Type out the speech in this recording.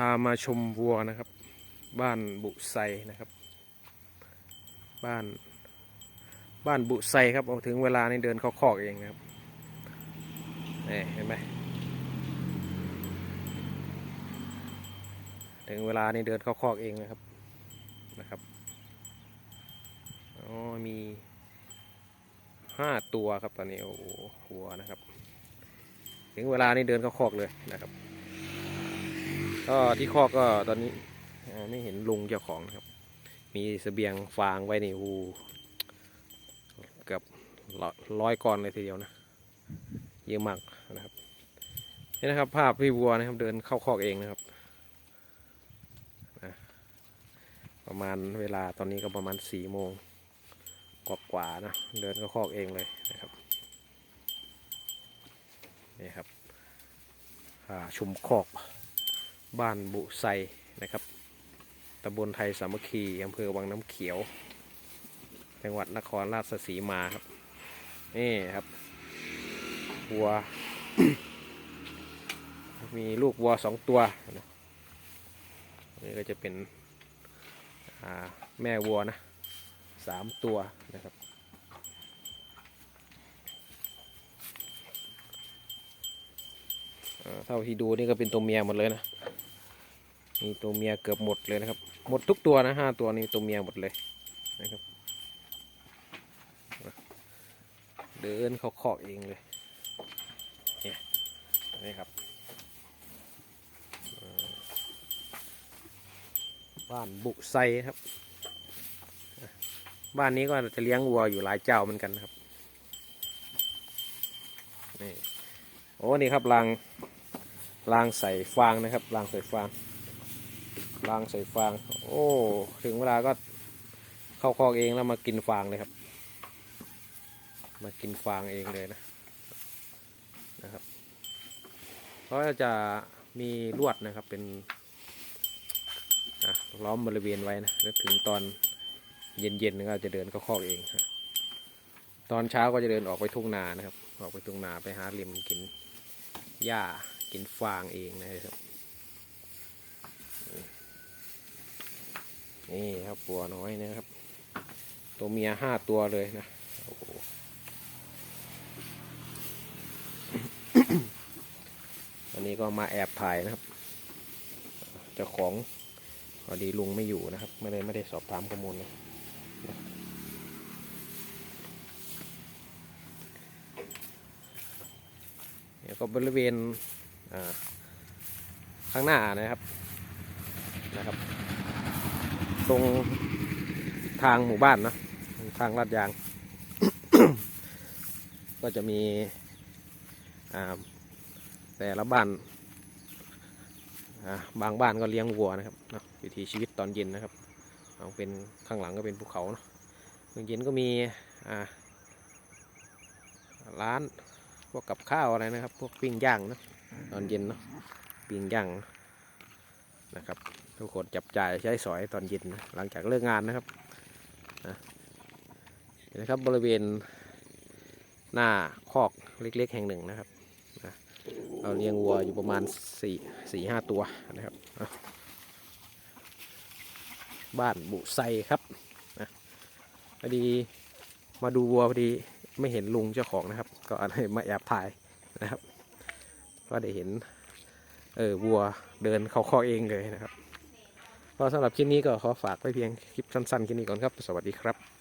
พามาชมวัวนะครับ บ้านบุไซนะครับ บ้าน บ้านบุไซครับเอาถึงเวลานี่เดินเข้าคอกเองนะครับนี่เห็นไหมถึงเวลานี่เดินเข้าคอกเองนะครับนะครับอ๋อมีห้าตัวครับตอนนี้โอ้โหวัวนะครับ ถึงเวลานี่เดินเข้าคอกเลยนะครับ ก็ที่คอกก็ตอนนี้ไม่เห็นลุงเจ้าของนะครับ มีเสบียงฟางไว้ในอูเกือบร้อยก้อนเลยทีเดียวนะ เยอะมากนะครับนี่นะครับ ภาพพี่วัวนะครับเดินเข้าคอกเองนะครับประมาณเวลาตอนนี้ก็ประมาณสี่โมงกว่าๆนะ เดินเข้าคอกเองเลยนะครับนี่ครับอ่าชุมคอก บ้านบุไซนะครับตำบลไทยสามัคคีอำเภอวังน้ำเขียว จังหวัดนครราชสีมาครับ นี่ครับวัว มีลูกวัวสองตัวนี่ก็จะเป็นแม่วัวนะสามตัวนะครับเท่าที่ดูนี่ก็เป็นตัวเมียหมดเลยนะ มีตัวเมียเกือบหมดเลยนะครับ หมดทุกตัวนะห้าตัวนี้ตัวเมียหมดเลยนะครับ เดินเขาคอกเองเลย เนี่ยนี่ครับ บ้านบุไซครับ บ้านนี้ก็จะเลี้ยงวัวอยู่หลายเจ้าเหมือนกันนะครับ นี่ โอ้ นี่ครับรางรางใส่ฟางนะครับรางใส่ฟาง รางใส่ฟาง โอ้ ถึงเวลาก็เข้าคอกเองแล้วมากินฟางเลยครับ มากินฟางเองเลยนะนะครับเขาจะมีลวดนะครับเป็นล้อมบริเวณไว้นะแล้วถึงตอนเย็นๆก็จะเดินเข้าคอกเองครับตอนเช้าก็จะเดินออกไปทุ่งนานะครับ ออกไปทุ่งนาไปหาริมกินหญ้ากินฟางเองนะครับ นี่ครับปัวน้อยนะครับ ตัวเมียห้าตัวเลยนะโอ้โหอันนี้ก็มาแอบถ่ายนะครับ เจ้าของพอดีลุงไม่อยู่นะครับ ไม่ได้ไม่ได้สอบถามข้อมูลนะเดี๋ยวก็บริเวณข้างหน้านะครับนะครับ ตรงทางหมู่บ้านเนะทางลาดยาง ก็จะมีแต่ละบ้านบางบ้านก็เลี้ยงวัวนะครับนอะวิถีชีวิตตอนเย็นนะครับเอาเป็นข้างหลังก็เป็นภูเขาเนาะตอนเย็นก็มีร้านพวกกับข้าวอะไรนะครับ พวกปิ้งย่างนะตอนเย็นเนาะปิ้งย่างนะครับ ทุกคนจับจ่ายใช้สอยตอนเย็นนะหลังจากเลิกงานนะครับนะนะครับบริเวณหน้าคอกเล็กๆ แห่งหนึ่งนะครับนะเราเลี้ยงวัวอยู่ประมาณสี่สี่ห้าตัวนะครับอะบ้านบุไซครับนะพอดีมาดูวัวพอดีไม่เห็นลุงเจ้าของนะครับ ก็เลยมาแอบถ่ายนะครับ ก็ได้เห็นเออวัวเดินเข้าคอกเองเลยนะครับ ก็สำหรับคลิปนี้ก็ขอฝากไว้เพียงคลิปสั้นๆแค่นี้ก่อนครับ สวัสดีครับ